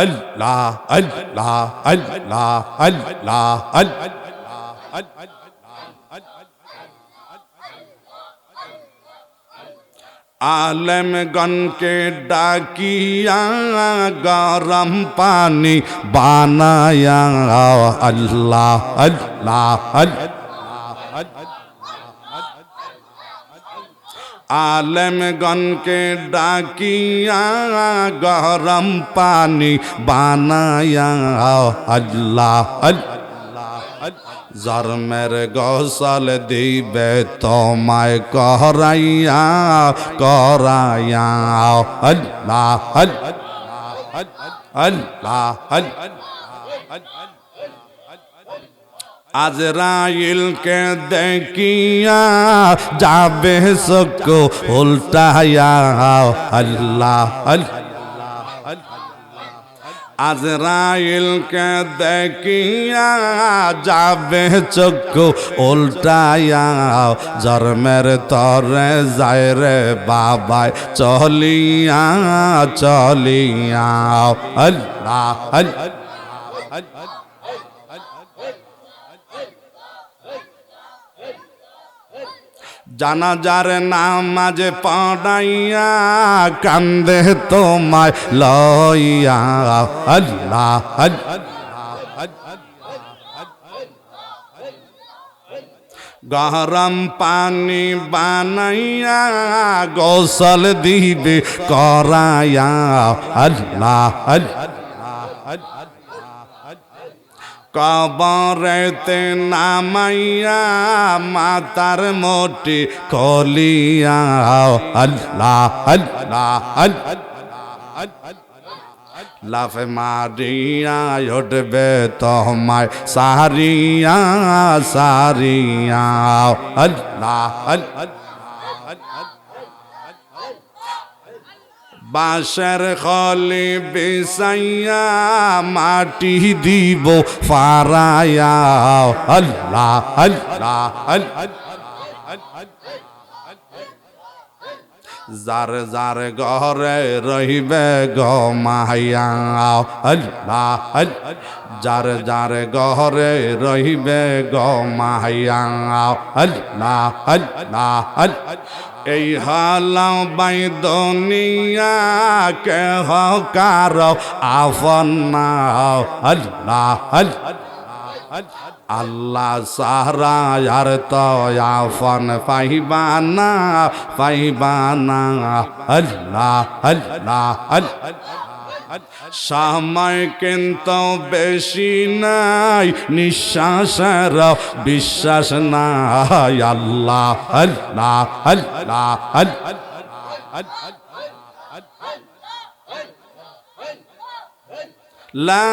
আল্লাহ আল্লাহ আল্লাহ আল্লাহ আল্লাহ। আলমগনকে ডাকিয়া গরম পানি বানায়া আল্লাহ আল্লাহ। আলমগনকে ডাকিয়া গরম পানি বানায়া আল্লাহ আল্লাহ জন্মের গোসল দিবে তোমায় করাইয়া করাইয়া আল্লাহ আল্লাহ আজরাইলকে দেখিয়া যাবে সক উল্টায়া আল্লাহ আল্লাহ আজরাইলকে দেখিয়া যাবে চক্ষু উল্টায়া জন্মের তরে যায় রে বাবাই চলিয়া চলিয়া আল্লাহ আল্লাহ জানাজার নামাজ পড়াইয়া কান্দে তোমায় লইয়া। আল্লাহ গরম পানি বানাইয়া গোসল দিবে করাইয়া। আল্লাহ আল্লাহ। কবরেতে নামাইয়া মাতার মোটি কলিয়া, আল্লাহ আল্লাহ আল্লাহ। লাফে মারিয়া, উঠবে তোমায়, সারিয়া সারিয়া। আল্লাহ আল্লাহ। বাঁশের খলে বেসাইয়া মাটি দিব ফারায়া। আল্লাহ আল্লাহ যার যার ঘরে রহিবে গো মাহিয়া আল্লাহ, যার যার ঘরে রহিবে গো মাহিয়া আল্লাহ আল্লাহ, এই হালাও বাই দুনিয়া কে হকার আফন না। আল্লাহ আল্লাহ সারা আর তো আফন পাইবানা পাইবানা আল্লাহ আল্লাহ আল্লাহ। সময় কিন্তু বেশি নাই নিঃশ্বাসের বিশ্বাস নাই। আল্লাহ আল্লাহ আল্লাহ আল্লাহ।